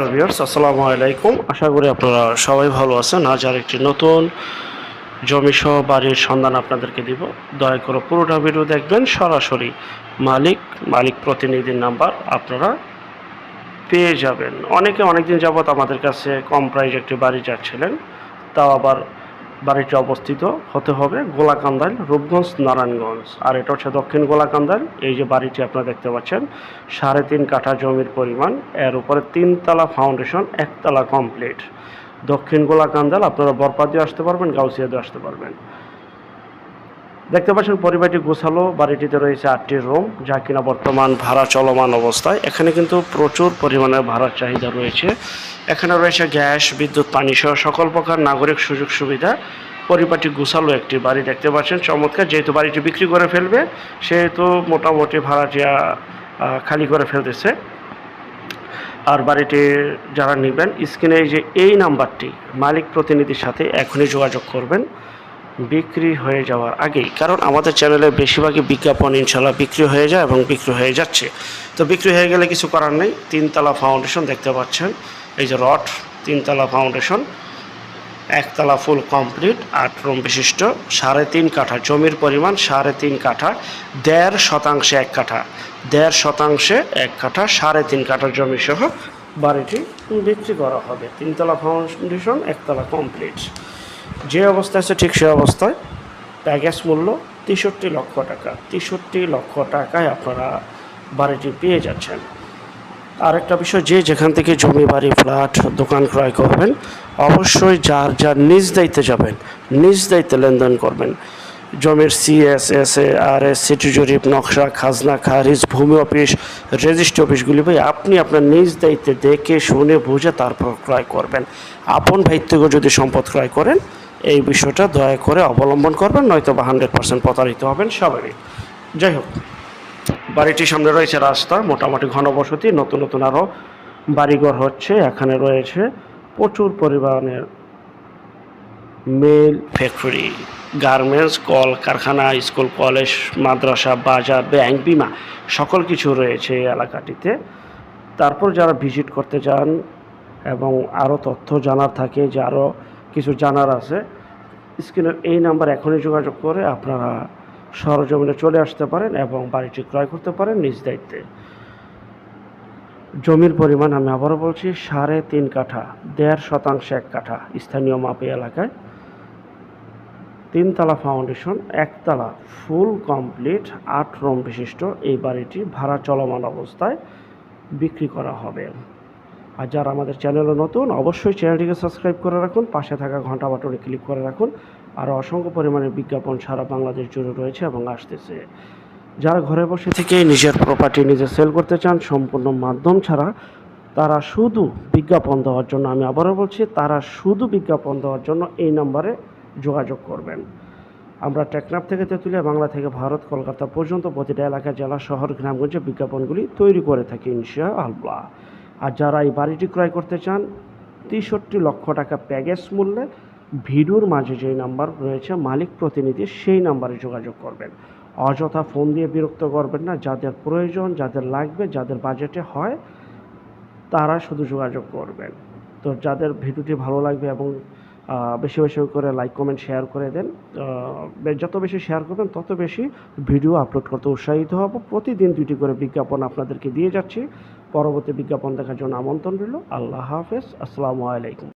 Hello viewers, আসসালামু আলাইকুম। আশা করি আপনারা সবাই ভালো আছেন। আজ আর একটি নতুন জমি সহ বাড়ির সন্ধান আপনাদেরকে দিব। দয়া করে পুরোটা ভিডিও দেখবেন। সরাসরি মালিক মালিক প্রতিনিধির নাম্বার আপনারা পেয়ে যাবেন। অনেকে অনেকদিন যাবত আমাদের কাছে কম প্রাইজ একটি বাড়ি যাচ্ছিলেন, তাও আবার বাড়িটি অবস্থিত, হতে হবে গোলাকান্দাল রূপগঞ্জ, নারায়ণগঞ্জ। আর এটা হচ্ছে দক্ষিণ গোলাকান্দাল এই যে বাড়িটি আপনারা দেখতে পাচ্ছেন, সাড়ে তিন কাঠা জমির পরিমাণ, এর উপরে তিনতলা ফাউন্ডেশন একতলা কমপ্লিট দক্ষিণ গোলাকান্দাল আপনারা বরপাদিও আসতে পারবেন, গাউসিয়া আসতে পারবেন। দেখতে পাচ্ছেন পরিবারটি গোছালো বাড়িটিতে রয়েছে আটটি রুম যা কিনা বর্তমান ভাড়া চলমান অবস্থায়। এখানে কিন্তু প্রচুর পরিমাণে ভাড়ার চাহিদা রয়েছে। এখানে রয়েছে গ্যাস বিদ্যুৎ পানি সহ সকল প্রকার নাগরিক সুযোগ সুবিধা। পরিবারটি গোছালো একটি বাড়ি দেখতে পাচ্ছেন। চমৎকার যেহেতু বাড়িটি বিক্রি করে ফেলবে সেহেতু মোটামুটি ভাড়াটিয়া আহ, খালি করে ফেলতেছে। আর বাড়িটি যারা নেবেন স্ক্রিনে যে এই নাম্বারটি মালিক প্রতিনিধির সাথে এখনই যোগাযোগ করবেন। বিক্রি হয়ে যাওয়ার আগেই। কারণ আমাদের চ্যানেলে বেশিরভাগই বিজ্ঞাপন ইনশাল্লাহ বিক্রি হয়ে যায় এবং বিক্রি হয়ে যাচ্ছে। তো বিক্রি হয়ে গেলে কিছু করার নেই। তিনতলা ফাউন্ডেশন দেখতে পাচ্ছেন। এই যে রড, তিনতলা ফাউন্ডেশন একতলা ফুল কমপ্লিট আট রুম বিশিষ্ট, সাড়ে তিন কাঠা জমির পরিমাণ সাড়ে তিন কাঠা, দেড় শতাংশে এক কাঠা। দেড় শতাংশে এক কাঠা, সাড়ে তিন কাঠা জমি সহ বাড়িটি বিক্রি করা হবে। তিনতলা ফাউন্ডেশন একতলা কমপ্লিট যে অবস্থা আছে ঠিক সে অবস্থায়। প্যাকেজ মূল্য তেষট্টি লক্ষ টাকা। তেষট্টি লক্ষ টাকায় আপনারা বাড়িটি পেয়ে যাচ্ছেন। আরেকটা বিষয়, যে যেখান থেকে জমি, বাড়ি, ফ্ল্যাট, দোকান ক্রয় করবেন, অবশ্যই যার যার নিজ দায়িত্বে যাবেন, নিজ দায়িত্বে লেনদেন করবেন। জমির CS S A R S city জরিপ নকশা খাজনা খারিজ ভূমি অফিস রেজিস্ট্রি অফিসগুলি ভাই আপনি আপনার নিজ দায়িত্বে দেখে, শুনে, বুঝে তারপর ক্রয় করবেন। আপন ভাই থেকে যদি সম্পদ ক্রয় করেন, এই বিষয়টা দয়া করে অবলম্বন করবেন, নয়তো বা হান্ড্রেড পার্সেন্ট প্রতারিত হবেন সবারই যাই হোক, বাড়িটির সামনে রয়েছে রাস্তা, মোটামুটি ঘনবসতি নতুন নতুন আরও বাড়িঘর হচ্ছে, এখানে রয়েছে প্রচুর পরিমাণের মিল ফ্যাক্টরি, গার্মেন্টস কল কারখানা স্কুল, কলেজ, মাদ্রাসা, বাজার, ব্যাংক, বিমা, সকল কিছু রয়েছে এই এলাকাটিতে। তারপর যারা ভিজিট করতে চান এবং আরও তথ্য জানার থাকে যে আরও কিছু জানার আছে স্ক্রিনের এই নাম্বার এখনই যোগাযোগ করে আপনারা সরজমিনে চলে আসতে পারেন এবং বাড়িটি ক্রয় করতে পারেন নিজ দায়িত্বে। জমির পরিমাণ আমি আবারও বলছি, সাড়ে তিন কাঠা, দেড় শতাংশ এক কাঠা স্থানীয় মাপে এলাকায়। তিনতলা ফাউন্ডেশন একতলা ফুল কমপ্লিট আট রুম বিশিষ্ট। এই বাড়িটি ভাড়া চলমান অবস্থায় বিক্রি করা হবে। আর যারা আমাদের চ্যানেলে নতুন, অবশ্যই চ্যানেলটিকে সাবস্ক্রাইব করে রাখুন, পাশে থাকা ঘণ্টা বাটনে ক্লিক করে রাখুন। আর অসংখ্য পরিমাণে বিজ্ঞাপন সারা বাংলাদেশ জুড়ে রয়েছে এবং আসতেছে। যারা ঘরে বসে থেকে নিজের প্রপার্টি নিজে সেল করতে চান, সম্পূর্ণ মাধ্যম ছাড়া তারা শুধু বিজ্ঞাপন দেওয়ার জন্য, আমি আবারও বলছি, তারা শুধু বিজ্ঞাপন দেওয়ার জন্য এই নম্বরে যোগাযোগ করবেন। আমরা টেকনাফ থেকে তেঁতুলিয়া, বাংলা থেকে ভারত, কলকাতা পর্যন্ত প্রতিটা এলাকা, জেলা, শহর, গ্রামগঞ্জে বিজ্ঞাপনগুলি তৈরি করে থাকি ইনশা আল্লাহ আর যারা এই বাড়িটি ক্রয় করতে চান, তেষট্টি লক্ষ টাকা প্যাকেজ মূল্যে ভিডিওর মাঝে যেই নাম্বার রয়েছে, মালিক প্রতিনিধি সেই নাম্বারে যোগাযোগ করবেন। অযথা ফোন দিয়ে বিরক্ত করবেন না, যাদের প্রয়োজন, যাদের লাগবে, যাদের বাজেটে হয়, তারা শুধু যোগাযোগ করবেন। তো যাদের ভিডিওটি ভালো লাগবে এবং বেশি বেশি করে লাইক কমেন্ট শেয়ার করে দেন। যত বেশি শেয়ার করবেন, তত বেশি ভিডিও আপলোড করতে উৎসাহিত হব। প্রতিদিন দুটি করে বিজ্ঞাপন আপনাদেরকে দিয়ে যাচ্ছি। পরবর্তী বিজ্ঞাপন দেখার জন্য আমন্ত্রণ রইল। আল্লাহ হাফেজ। আসসালামু আলাইকুম।